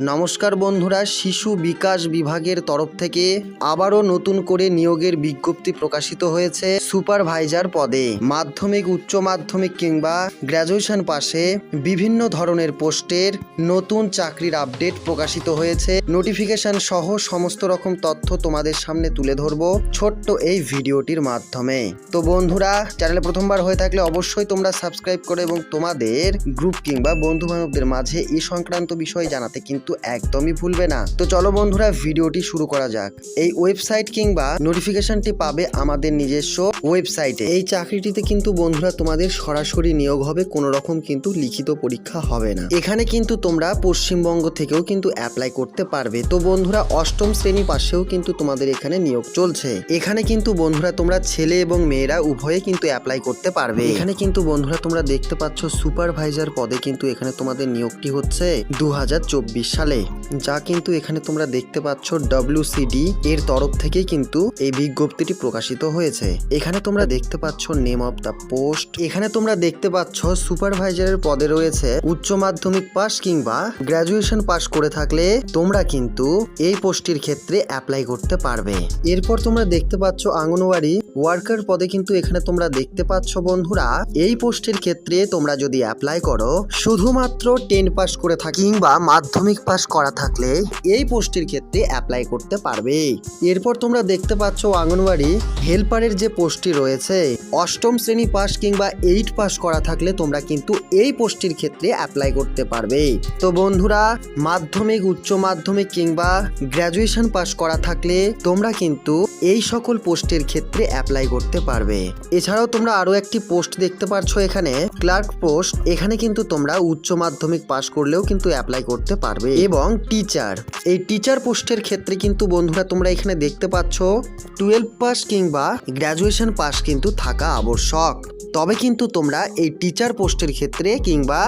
নমস্কার বন্ধুরা, শিশু বিকাশ বিভাগের তরফ থেকে আবারও নতুন করে নিয়োগের বিজ্ঞপ্তি প্রকাশিত হয়েছে সুপারভাইজার পদে। মাধ্যমিক, উচ্চ মাধ্যমিক কিংবা গ্র্যাজুয়েশন পাশে বিভিন্ন ধরনের পোস্টের নতুন চাকরির আপডেট প্রকাশিত হয়েছে। নোটিফিকেশন সহ সমস্ত রকম তথ্য তোমাদের সামনে তুলে ধরবো ছোট্ট এই ভিডিওটির মাধ্যমে। তো বন্ধুরা, চ্যানেলে প্রথমবার হয়ে থাকলে অবশ্যই তোমরা সাবস্ক্রাইব করে এবং তোমাদের গ্রুপ কিংবা বন্ধু বান্ধবদের মাঝে এই সংক্রান্ত বিষয় জানাতে কিন্তু একদমই ভুলবে না। তো চলো বন্ধুরা, ভিডিওটি শুরু করা যাক। এই ওয়েবসাইট কিংবা নোটিফিকেশনটি পাবে আমাদের নিজস্ব ওয়েবসাইটে। এই চাকরিটিতে কিন্তু বন্ধুরা তোমাদের সরাসরি নিয়োগ হবে কোনো রকম কিন্তু লিখিত পরীক্ষা হবে না। এখানে কিন্তু তোমরা পশ্চিমবঙ্গ থেকেও কিন্তু অ্যাপ্লাই করতে পারবে। তো বন্ধুরা, অষ্টম শ্রেণি পাশেও কিন্তু তোমাদের এখানে নিয়োগ চলছে। এখানে কিন্তু বন্ধুরা তোমরা ছেলে এবং মেয়েরা উভয়ে কিন্তু অ্যাপ্লাই করতে পারবে। এখানে কিন্তু বন্ধুরা তোমরা দেখতে পাচ্ছ সুপারভাইজার পদে কিন্তু এখানে তোমাদের নিয়োগটি হচ্ছে। দু সালে যা কিন্তু এখানে তোমরা দেখতে পাচ্ছ ডব্লিউসিডি এর তরফ থেকে কিন্তু এই বিজ্ঞপ্তিটি প্রকাশিত হয়েছে। এখানে তোমরা দেখতে পাচ্ছ নেম অফ দ্য পোস্ট এখানে তোমরা দেখতে পাচ্ছ সুপারভাইজারের পদে রয়েছে উচ্চ মাধ্যমিক পাস কিংবা গ্র্যাজুয়েশন পাস করে থাকলে তোমরা কিন্তু এই পোস্টের ক্ষেত্রে অ্যাপ্লাই করতে পারবে। এরপর তোমরা দেখতে পাচ্ছ আঙ্গনওয়াড়ি ওয়ার্কার পদে কিন্তু এখানে তোমরা দেখতে পাচ্ছ বন্ধুরা, এই পোস্টের ক্ষেত্রে তোমরা যদি অ্যাপ্লাই করো, শুধুমাত্র টেন পাস করে থাকি কিংবা মাধ্যমিক পাস করা থাকলে এই পোস্টের ক্ষেত্রে অ্যাপ্লাই করতে পারবে। এরপর তোমরা দেখতে পাচ্ছ আঙ্গনওয়াড়ি হেল্পারের যে পোস্টটি রয়েছে, অষ্টম শ্রেণি পাস কিংবা এইট পাস করা থাকলে তোমরা কিন্তু এই পোস্টের ক্ষেত্রে অ্যাপ্লাই করতে পারবে। তো বন্ধুরা, মাধ্যমিক, উচ্চ মাধ্যমিক কিংবা গ্র্যাজুয়েশন পাস করা থাকলে তোমরা কিন্তু এই সকল পোস্টের ক্ষেত্রে অ্যাপ্লাই করতে পারবে। এছাড়াও তোমরা আরও একটি পোস্ট দেখতে পাচ্ছ এখানে, ক্লার্ক পোস্ট। এখানে কিন্তু তোমরা উচ্চ মাধ্যমিক পাস করলেও কিন্তু অ্যাপ্লাই করতে পারবে। এবং টিচার এই টিচার পোস্টের ক্ষেত্রে কিন্তু বন্ধুরা তোমরা এখানে দেখতে পাচ্ছ টুয়েলভ পাস কিংবা গ্র্যাজুয়েশন পাস কিন্তু থাকা আবশ্যক। তবে কিন্তু তোমরা এই টিচার পোস্টের ক্ষেত্রে কিংবা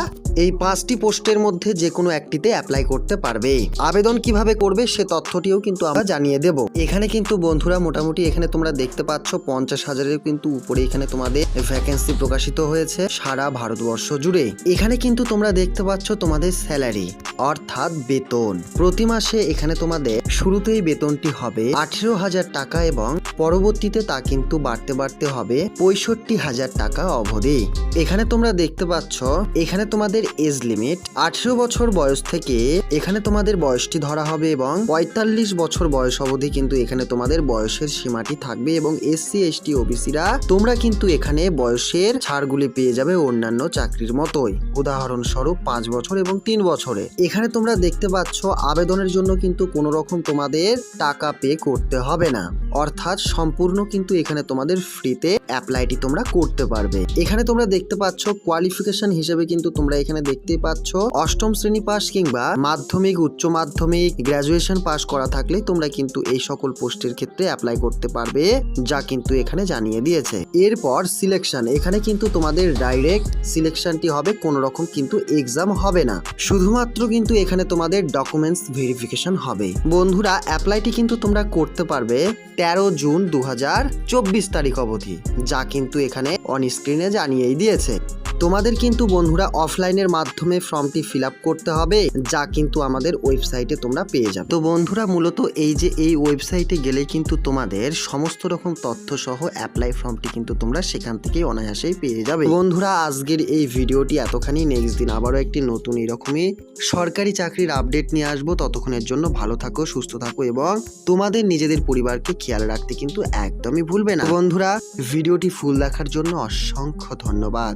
এই পাঁচটি পোস্টের মধ্যে যে কোনো একটিতে অ্যাপ্লাই করতে পারবে। আবেদন কীভাবে করবে সে তথ্যটিও কিন্তু আমরা জানিয়ে দেব। এখানে কিন্তু বন্ধুরা মোটামুটি এখানে তোমরা দেখতে পাচ্ছ পঞ্চাশ হাজারের কিন্তু উপরে এখানে তোমাদের ভ্যাকেন্সি প্রকাশিত হয়েছে সারা ভারতবর্ষ জুড়ে। এখানে কিন্তু তোমরা দেখতে পাচ্ছ তোমাদের স্যালারি অর্থাৎ বেতন। প্রতি মাসে এখানে তোমাদের শুরুতেই বেতনটি হবে আঠেরো হাজার টাকা এবং পরবর্তীতে তা কিন্তু বাড়তে বাড়তে হবে পঁয়ষট্টি হাজার টাকা অবধি। এখানে তোমরা দেখতে পাচ্ছ, এখানে তোমাদের এজ লিমিট আঠেরো বছর বয়স থেকে এখানে তোমাদের বয়সটি ধরা হবে এবং পঁয়তাল্লিশ বছর বয়স অবধি কিন্তু এখানে তোমাদের বয়সের সীমাটি থাকবে এবং এসসি, এসটি, ওবিসিরা তোমরা কিন্তু এখানে বয়সের ছাড়গুলি পেয়ে যাবে অন্যান্য চাকরির মতোই। উদাহরণস্বরূপ পাঁচ বছর এবং তিন বছরে। এখানে তোমরা দেখতে পাচ্ছ আবেদনের জন্য কিন্তু কোনো রকম তোমাদের টাকা পে করতে হবে না। অর্থাৎ সম্পূর্ণ কিন্তু এখানে তোমাদের ফ্রিতে অ্যাপ্লাইটি তোমরা করতে পারবে। এখানে তোমরা দেখতে পাচ্ছ কোয়ালিফিকেশন হিসেবে কিন্তু তোমরা দেখতে পাচ্ছ অষ্টম শ্রেণি পাস কিংবা মাধ্যমিক, উচ্চ মাধ্যমিক গ্রাজুয়েশন পাস করা থাকলে তোমরা কিন্তু এই সকল পোস্টের ক্ষেত্রে অ্যাপ্লাই করতে পারবে, যা কিন্তু এখানে জানিয়ে দিয়েছে। এরপর সিলেকশন এখানে কিন্তু তোমাদের ডাইরেক্ট সিলেকশনটি হবে, কোনো রকম কিন্তু এক্সাম হবে না। শুধুমাত্র কিন্তু এখানে তোমাদের ডকুমেন্টস ভেরিফিকেশন হবে। বন্ধুরা অ্যাপ্লাইটি কিন্তু তোমরা করতে পারবে তেরো জুন দু হাজার চব্বিশ তারিখ অবধি, যা কিন্তু এখানে অন স্ক্রিনে জানিয়েই দিয়েছে। তোমাদের কিন্তু বন্ধুরা অফলাইনের মাধ্যমে ফর্মটি ফিল করতে হবে, যা কিন্তু আমাদের ওয়েবসাইটে তোমরা পেয়ে যাবে। তো বন্ধুরা, মূলত এই যে এই ওয়েবসাইটে গেলে কিন্তু তোমাদের সমস্ত রকম তথ্য সহ অ্যাপ্লাই ফর্মটি কিন্তু তোমরা সেখান থেকেই অনায়াসেই পেয়ে যাবে। বন্ধুরা, আজকের এই ভিডিওটি এতখানি। নেক্সট দিন আবারও একটি নতুন এরকমই সরকারি চাকরির আপডেট নিয়ে আসব। ততক্ষণের জন্য ভালো থাকো, সুস্থ থাকো এবং তোমাদের নিজেদের পরিবারকে খেয়াল রাখতে কিন্তু একদমই ভুলবে না। বন্ধুরা, ভিডিওটি ফুল দেখার জন্য অসংখ্য ধন্যবাদ।